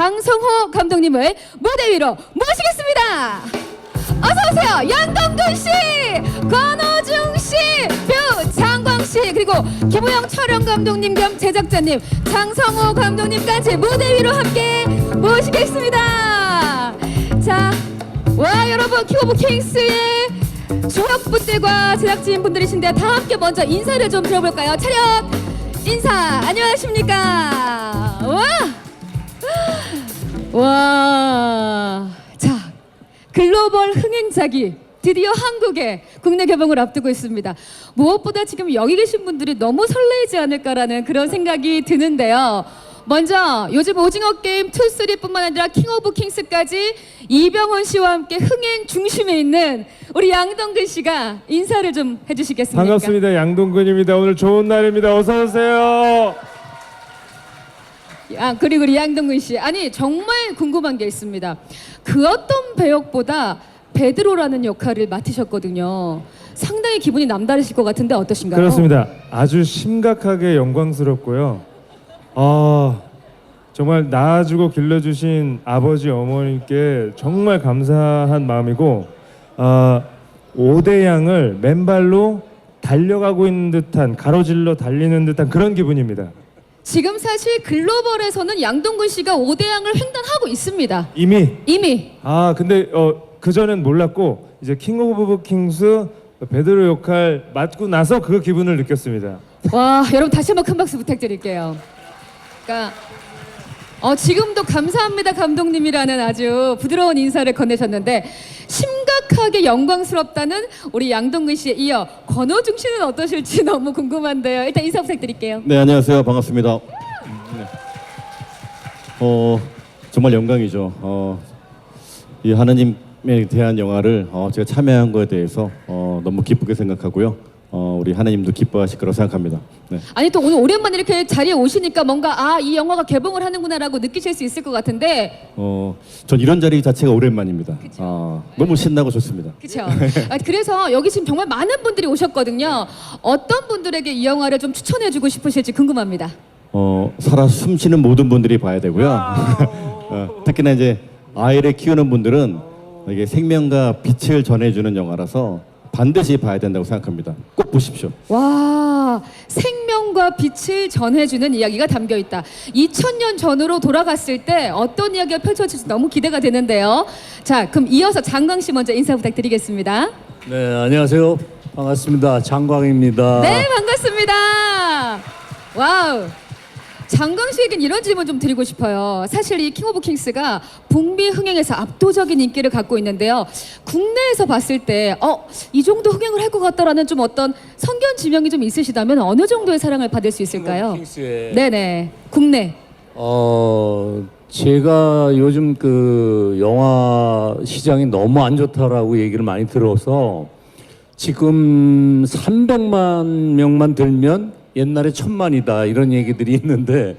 장성호 감독님을 무대 위로 모시겠습니다. 어서 오세요. 양동근 씨, 권호중 씨, 배우 장광 씨, 그리고 김우영 촬영 감독님 겸 제작자님 장성호 감독님까지 무대 위로 함께 모시겠습니다. 자, 와 여러분 킹오브 킹스의 조합분들과 제작진분들이신데 다 함께 먼저 인사를 좀 들어볼까요? 차렷 인사 안녕하십니까? 와, 와, 자 글로벌 흥행작이 드디어 한국에 국내 개봉을 앞두고 있습니다. 무엇보다 지금 여기 계신 분들이 너무 설레이지 않을까라는 그런 생각이 드는데요. 먼저 요즘 오징어 게임 2, 3뿐만 아니라 킹 오브 킹스까지 이병헌 씨와 함께 흥행 중심에 있는 우리 양동근 씨가 인사를 좀 해주시겠습니까? 반갑습니다. 양동근입니다. 오늘 좋은 날입니다. 어서 오세요. 아 그리고 우리 양동근 씨 아니 정말 궁금한 게 있습니다. 그 어떤 배역보다 베드로라는 역할을 맡으셨거든요. 상당히 기분이 남다르실 것 같은데 어떠신가요? 그렇습니다. 아주 심각하게 영광스럽고요. 아 정말 낳아주고 길러주신 아버지 어머니께 정말 감사한 마음이고 아 오대양을 맨발로 달려가고 있는 듯한 가로질러 달리는 듯한 그런 기분입니다. 지금 사실 글로벌에서는 양동근 씨가 5대양을 횡단하고 있습니다. 이미 이미 아 근데 어 그 전엔 몰랐고 이제 킹 오브 킹스 베드로 역할 맡고 나서 그 기분을 느꼈습니다. 와 여러분 다시 한번 큰 박수 부탁드릴게요. 그러니까 어, 지금도 감사합니다 감독님이라는 아주 부드러운 인사를 건네셨는데 심각하게 영광스럽다는 우리 양동근 씨에 이어 권호중 씨는 어떠실지 너무 궁금한데요. 일단 인사 부탁드릴게요. 네 안녕하세요 반갑습니다. 네. 어 정말 영광이죠. 어 이 하나님에 대한 영화를 어, 제가 참여한 거에 대해서 어, 너무 기쁘게 생각하고요. 어, 우리 하나님도 기뻐하실 거라고 생각합니다. 네. 아니 또 오늘 오랜만에 이렇게 자리에 오시니까 뭔가 아 이 영화가 개봉을 하는구나라고 느끼실 수 있을 것 같은데 어, 전 이런 자리 자체가 오랜만입니다. 아, 너무 신나고 좋습니다. 그렇죠. 아, 그래서 여기 지금 정말 많은 분들이 오셨거든요. 어떤 분들에게 이 영화를 좀 추천해주고 싶으실지 궁금합니다. 어, 살아 숨쉬는 모든 분들이 봐야 되고요. 어, 특히나 이제 아이를 키우는 분들은 이게 생명과 빛을 전해주는 영화라서 반드시 봐야 된다고 생각합니다. 꼭 보십시오. 와 생명과 빛을 전해주는 이야기가 담겨 있다. 2000년 전으로 돌아갔을 때 어떤 이야기가 펼쳐질지 너무 기대가 되는데요. 자 그럼 이어서 장광 씨 먼저 인사 부탁드리겠습니다. 네, 안녕하세요. 반갑습니다. 장광입니다. 네 반갑습니다. 와우. 장광 씨에겐 이런 질문 좀 드리고 싶어요. 사실 이 킹 오브 킹스가 북미 흥행에서 압도적인 인기를 갖고 있는데요. 국내에서 봤을 때, 어, 이 정도 흥행을 할 것 같다라는 좀 어떤 성견 지명이 좀 있으시다면 어느 정도의 사랑을 받을 수 있을까요? 킹스의 네네. 국내. 어 제가 요즘 그 영화 시장이 너무 안 좋다라고 얘기를 많이 들어서 지금 300만 명만 들면 옛날에 천만이다 이런 얘기들이 있는데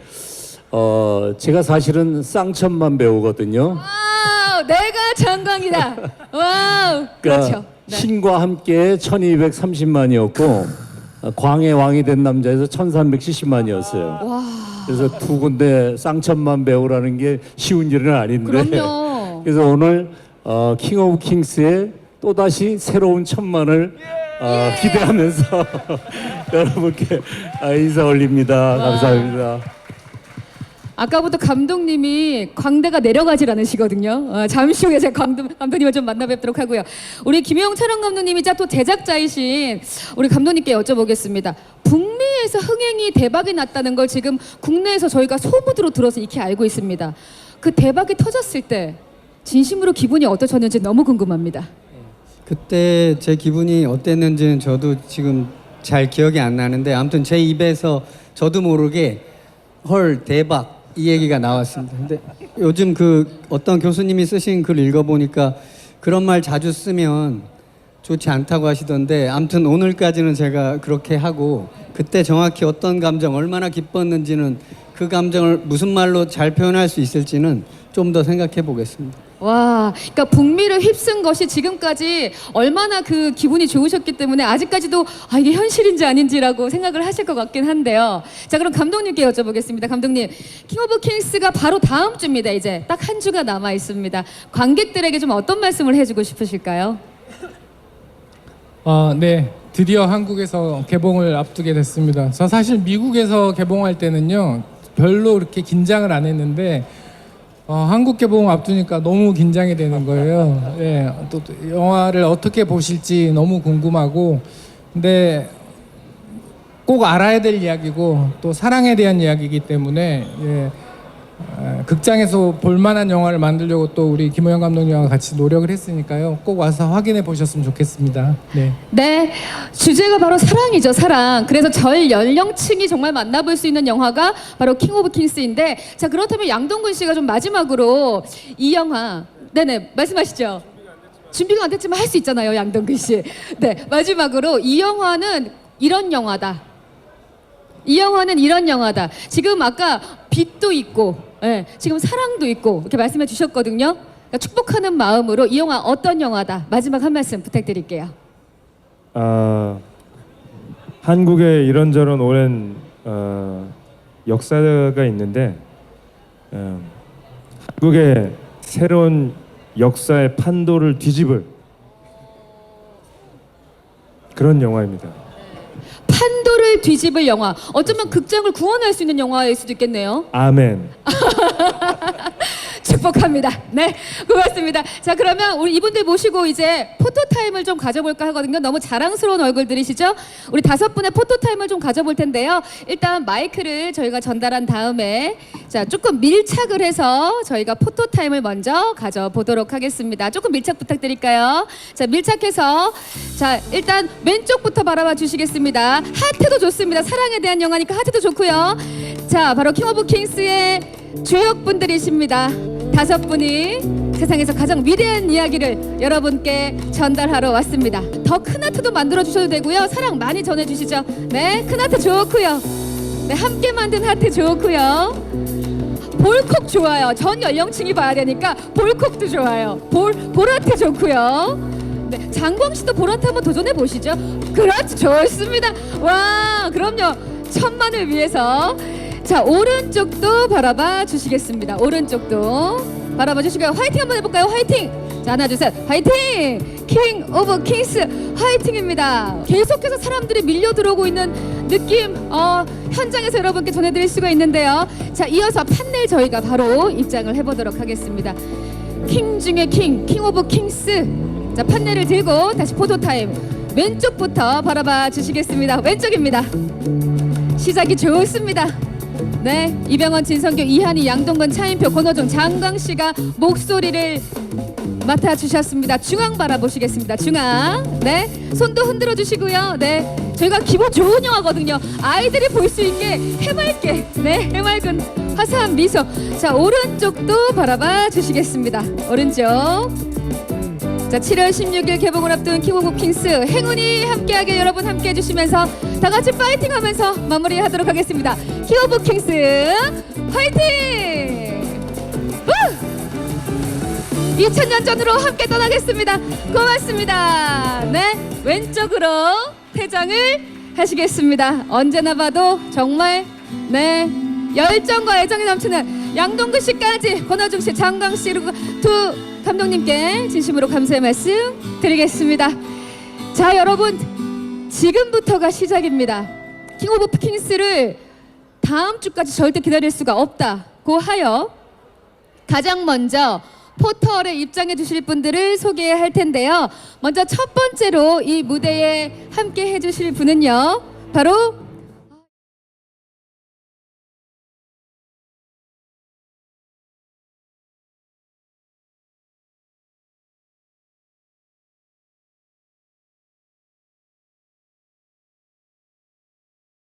어 제가 사실은 쌍천만 배우거든요. 와우, 내가 장광이다. 와우. 그러니까 그렇죠. 네. 신과 함께 1230만이었고 광의 왕이 된 남자에서 1370만이었어요. 와. 그래서 두 군데 쌍천만 배우라는 게 쉬운 일은 아닌데. 그럼요. 그래서 오늘 어, 킹 오브 킹스의 또 다시 새로운 천만을 어, 예. 기대하면서 여러분께 아, 인사 올립니다. 감사합니다. 아까부터 감독님이 광대가 내려가질 않으시거든요. 어, 잠시 후에 제가 감독, 감독님을 좀 만나 뵙도록 하고요. 우리 김용 촬영 감독님이자 또 제작자이신 우리 감독님께 여쭤보겠습니다. 북미에서 흥행이 대박이 났다는 걸 지금 국내에서 저희가 소문으로 들어서 익히 알고 있습니다. 그 대박이 터졌을 때 진심으로 기분이 어떠셨는지 너무 궁금합니다. 그때 제 기분이 어땠는지는 저도 지금 잘 기억이 안 나는데 아무튼 제 입에서 저도 모르게 헐 대박 이 얘기가 나왔습니다. 근데 요즘 그 어떤 교수님이 쓰신 글 읽어보니까 그런 말 자주 쓰면 좋지 않다고 하시던데 아무튼 오늘까지는 제가 그렇게 하고 그때 정확히 어떤 감정 얼마나 기뻤는지는 그 감정을 무슨 말로 잘 표현할 수 있을지는 좀 더 생각해 보겠습니다. 와, 그러니까 북미를 휩쓴 것이 지금까지 얼마나 그 기분이 좋으셨기 때문에 아직까지도 아 이게 현실인지 아닌지라고 생각을 하실 것 같긴 한데요. 자, 그럼 감독님께 여쭤보겠습니다. 감독님, 킹 오브 킹스가 바로 다음 주입니다. 이제 딱 한 주가 남아 있습니다. 관객들에게 좀 어떤 말씀을 해주고 싶으실까요? 아, 네. 드디어 한국에서 개봉을 앞두게 됐습니다. 저 사실 미국에서 개봉할 때는요, 별로 그렇게 긴장을 안 했는데, 어, 한국 개봉 앞두니까 너무 긴장이 되는 거예요. 예, 또, 또 영화를 어떻게 보실지 너무 궁금하고, 근데 꼭 알아야 될 이야기고, 또 사랑에 대한 이야기이기 때문에, 예, 아, 극장에서 볼만한 영화를 만들려고 또 우리 김호영 감독님과 같이 노력을 했으니까요. 꼭 와서 확인해 보셨으면 좋겠습니다. 네. 네, 주제가 바로 사랑이죠, 사랑. 그래서 전 연령층이 정말 만나볼 수 있는 영화가 바로 킹 오브 킹스인데, 자 그렇다면 양동근 씨가 좀 마지막으로 이 영화, 네네 말씀하시죠. 준비가 안 됐지만 할 수 있잖아요, 양동근 씨. 네, 마지막으로 이 영화는 이런 영화다. 이 영화는 이런 영화다. 지금 아까 빛도 있고, 예, 지금 사랑도 있고 이렇게 말씀해 주셨거든요. 그러니까 축복하는 마음으로 이 영화 어떤 영화다. 마지막 한 말씀 부탁드릴게요. 아, 한국에 이런저런 오랜 어, 역사가 있는데 어, 한국의 새로운 역사의 판도를 뒤집을 그런 영화입니다. 판도를 뒤집을 영화. 어쩌면 극장을 구원할 수 있는 영화일 수도 있겠네요. 아멘. 축복합니다. 네, 고맙습니다. 자, 그러면 우리 이분들 모시고 이제 포토 타임을 좀 가져볼까 하거든요. 너무 자랑스러운 얼굴들이시죠? 우리 다섯 분의 포토 타임을 좀 가져볼 텐데요. 일단 마이크를 저희가 전달한 다음에 자, 조금 밀착을 해서 저희가 포토 타임을 먼저 가져보도록 하겠습니다. 조금 밀착 부탁드릴까요? 자, 밀착해서 자, 일단 왼쪽부터 바라봐 주시겠습니다. 하트도 좋습니다. 사랑에 대한 영화니까 하트도 좋고요. 자, 바로 킹 오브 킹스의 주역분들이십니다. 다섯 분이 세상에서 가장 위대한 이야기를 여러분께 전달하러 왔습니다. 더 큰 하트도 만들어 주셔도 되고요. 사랑 많이 전해 주시죠. 네, 큰 하트 좋고요. 네, 함께 만든 하트 좋고요. 볼콕 좋아요. 전 연령층이 봐야 되니까 볼콕도 좋아요. 볼 보라트 좋고요. 네, 장광 씨도 보라트 한번 도전해 보시죠. 그렇지, 좋습니다. 와, 그럼요. 천만을 위해서. 자, 오른쪽도 바라봐 주시겠습니다. 오른쪽도 바라봐 주시고요. 화이팅 한번 해볼까요? 화이팅! 자, 하나, 둘, 셋. 화이팅! 킹 오브 킹스 화이팅입니다. 계속해서 사람들이 밀려 들어오고 있는 느낌, 어, 현장에서 여러분께 전해드릴 수가 있는데요. 자, 이어서 판넬 저희가 바로 입장을 해보도록 하겠습니다. 킹 중에 킹, 킹 오브 킹스. 자, 판넬을 들고 다시 포토 타임. 왼쪽부터 바라봐 주시겠습니다. 왼쪽입니다. 시작이 좋습니다. 네, 이병헌, 진성규, 이한희, 양동건, 차인표, 권호중, 장광 씨가 목소리를 맡아 주셨습니다. 중앙 바라보시겠습니다. 중앙. 네, 손도 흔들어 주시고요. 네, 저희가 기분 좋은 영화거든요. 아이들이 볼 수 있게 해맑게, 네, 해맑은 화사한 미소. 자, 오른쪽도 바라봐 주시겠습니다. 오른쪽. 자, 7월 16일 개봉을 앞둔 킹 오브 킹스 행운이 함께하게 여러분 함께 해 주시면서 다 같이 파이팅 하면서 마무리하도록 하겠습니다. 킹 오브 킹스 파이팅! 우! 2000년 전으로 함께 떠나겠습니다. 고맙습니다. 네, 왼쪽으로 퇴장을 하시겠습니다. 언제나 봐도 정말 네 열정과 애정이 넘치는 양동근 씨까지 권호중 씨, 장광 씨 그리고 두 감독님께 진심으로 감사의 말씀 드리겠습니다. 자, 여러분 지금부터가 시작입니다. 킹 오브 킹스를 다음 주까지 절대 기다릴 수가 없다고 하여 가장 먼저 포털에 입장해 주실 분들을 소개할 텐데요. 먼저 첫 번째로 이 무대에 함께 해 주실 분은요. 바로